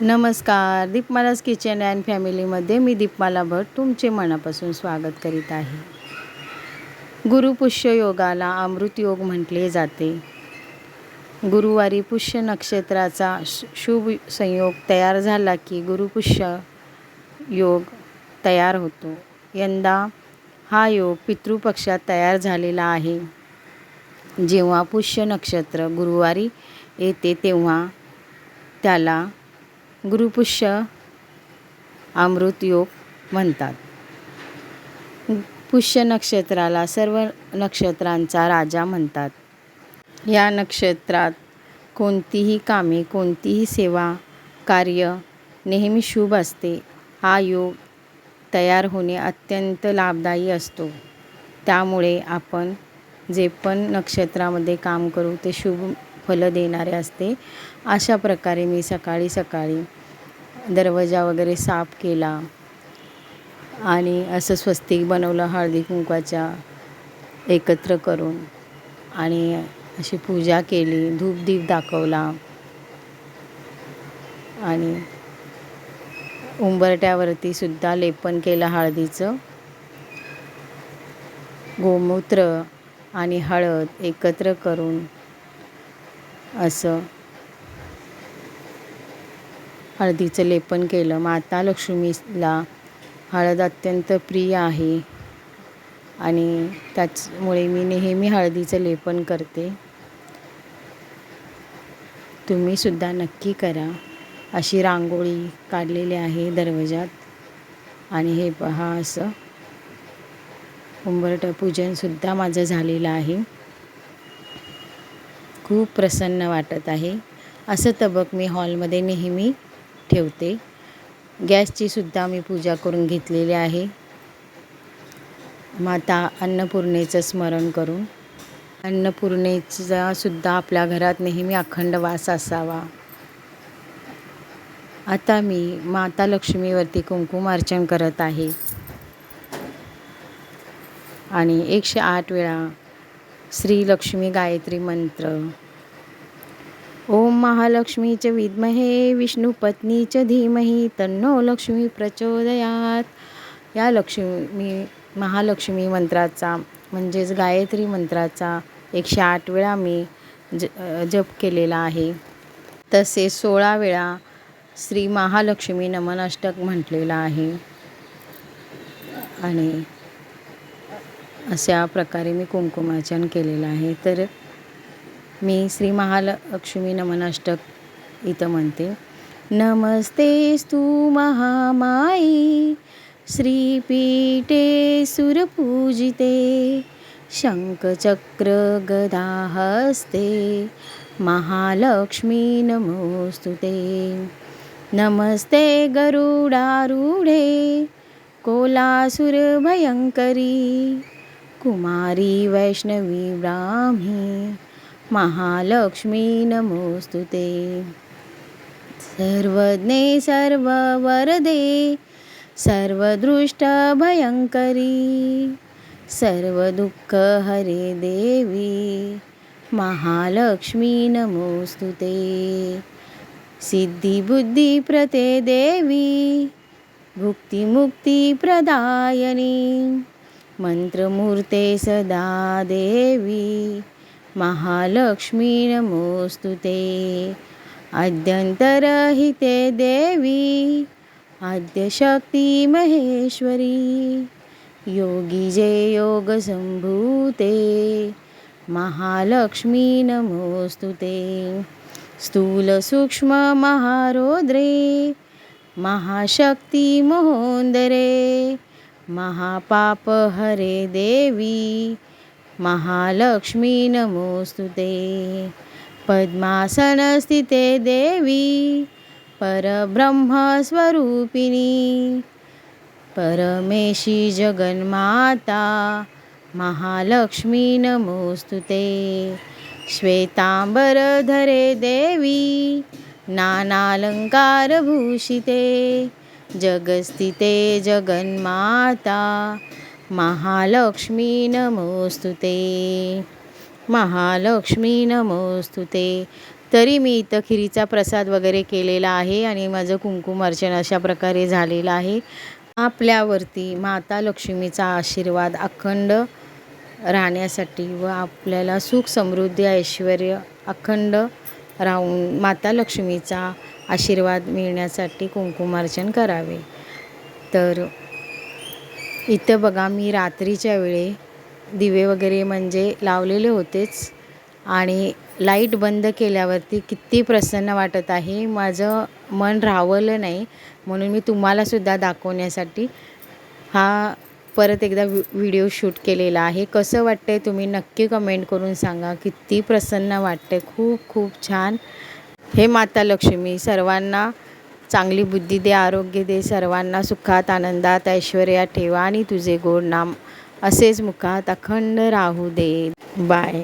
नमस्कार दीपमालाज kitchen and फॅमिलीमध्ये मी दीपमाला भट तुमचे मनापासून स्वागत करीत आहे. गुरुपुष्य योगाला अमृत योग म्हटले जाते. गुरुवारी पुष्य नक्षत्राचा शु- शुभ संयोग तयार झाला की गुरुपुष्य योग तयार होतो. यंदा हा योग पितृपक्षात तयार झालेला आहे. जेव्हा पुष्य नक्षत्र गुरुवारी येते तेव्हा त्याला गुरुपुष्य अमृतयोग म्हणतात. पुष्य नक्षत्राला सर्व नक्षत्रांचा राजा म्हणतात. या नक्षत्रात कोणतीही कामे कोणतीही सेवा कार्य नेहमी शुभ असते. हा योग तयार होणे अत्यंत लाभदायी असतो. त्यामुळे आपण जे पण नक्षत्रामध्ये काम करू ते शुभ फलं देणारे असते. अशा प्रकारे मी सकाळी सकाळी दरवाजा वगैरे साफ केला आणि असं स्वस्तिक बनवलं हळदी कुंकवाच्या एकत्र करून. आणि अशी पूजा केली धूपदीप दाखवला. आणि उंबरट्यावरती सुद्धा लेपन केलं हळदीचं. गोमूत्र आणि हळद एकत्र करून असं. हळदीचं लेपन केलं. माता लक्ष्मीला हळद अत्यंत प्रिय आहे. आणि त्याचमुळे मी नेहमी हळदीचं लेपन करते. तुम्हीसुद्धा नक्की करा. अशी रांगोळी काढलेली आहे दरवाजात आणि हे पहा असं. उंबरट पूजनसुद्धा माझं झालेलं आहे. खूप प्रसन्न वाटत आहे. असं तबक मी हॉलमध्ये नेहमी ठेवते. गॅसची सुद्धा मी पूजा करून घेतलेली आहे. माता अन्नपूर्णेचं स्मरण करून. अन्नपूर्णेचा सुद्धा आपल्या घरात नेहमी अखंड वास असावा. आता मी माता लक्ष्मीवरती कुंकुमार्चन करत आहे. आणि एकशे आठ वेळा श्री लक्ष्मी गायत्री मंत्र. ओम महालक्ष्मीच विद्महे विष्णुपत्नीच धीमही तन्नो लक्ष्मी प्रचोदयात. या लक्ष्मी महालक्ष्मी मंत्राचा म्हणजेच गायत्री मंत्राचा एकशे आठ वेळा मी ज जप केलेला आहे. तसेच सोळा वेळा श्री महालक्ष्मी नमन अष्टक म्हटलेला आहे. आणि अशा प्रकारे मी कुंकुमार्चन केलेलं आहे. तर मी श्री महालक्ष्मी नमनाष्टक इथं म्हणते. नमस्तेस्तु महामाई श्रीपीठे सुरपूजिते शङ्खचक्र गदाहस्ते महालक्ष्मी नमोऽस्तु ते. नमस्ते गरुडारूढे कोलासुरभयङ्करी कुमारी वैष्णवी ब्राह्मी महालक्ष्मी नमोऽस्तु ते। सर्वज्ञे सर्ववरदे सर्वदृष्टभयङ्करी सर्वदुःखहरे देवी महालक्ष्मी नमोऽस्तु ते। सिद्धिबुद्धिप्रते देवी भुक्तिमुक्तिप्रदायिनी मन्त्रमूर्ते सदा देवी महालक्ष्मी नमोऽस्तु ते। अद्यन्तरहिते देवी आद्यशक्ती महेश्वरी योगी जे योगसम्भूते महालक्ष्मी नमोऽस्तु ते। स्थूलसूक्ष्ममहारौद्रे महाशक्ती महापाप महापापहरे देवी महालक्ष्मी नमोऽस्तु ते. पद्मासनस्थिते देवी परब्रह्मस्वरूपिणी. परमेशी जगन्माता महालक्ष्मी नमोऽस्तु ते. श्वेताम्बरधरे देवी नानालङ्कारभूषिते जगस्थिते जगन्माता महालक्ष्मी नमोऽस्तु ते। महालक्ष्मी नमोऽस्तु ते। तरी मी इथं खिरीचा प्रसाद वगैरे केलेला आहे आणि माझं कुंकुम अर्चन अशा प्रकारे झालेलं आहे. आपल्यावरती माता लक्ष्मीचा आशीर्वाद अखंड राहण्यासाठी व आपल्याला सुख समृद्धी ऐश्वर अखंड राहून माता लक्ष्मीचा आशीर्वाद मिळण्यासाठी कुंकुमार्चन करावे. तर इथं बघा मी रात्रीच्या वेळे दिवे वगैरे म्हणजे लावलेले होतेच आणि लाइट बंद केल्यावरती किती प्रसन्न वाटत आहे. माझं मन राहवलं नाही. म्हणून मी तुम्हालासुद्धा दाखवण्यासाठी हा परत एकदा व्हि व्हिडिओ शूट केलेला आहे. कसं वाटतं आहे तुम्ही नक्की कमेंट करून सांगा. किती प्रसन्न वाटते खूप खूप छान. हे माता लक्ष्मी सर्वांना चांगली बुद्धी दे आरोग्य दे सर्वांना सुखात आनंदात ऐश्वर्यात ठेवा आणि तुझे गोड नाम असेच मुखात अखंड राहू दे. बाय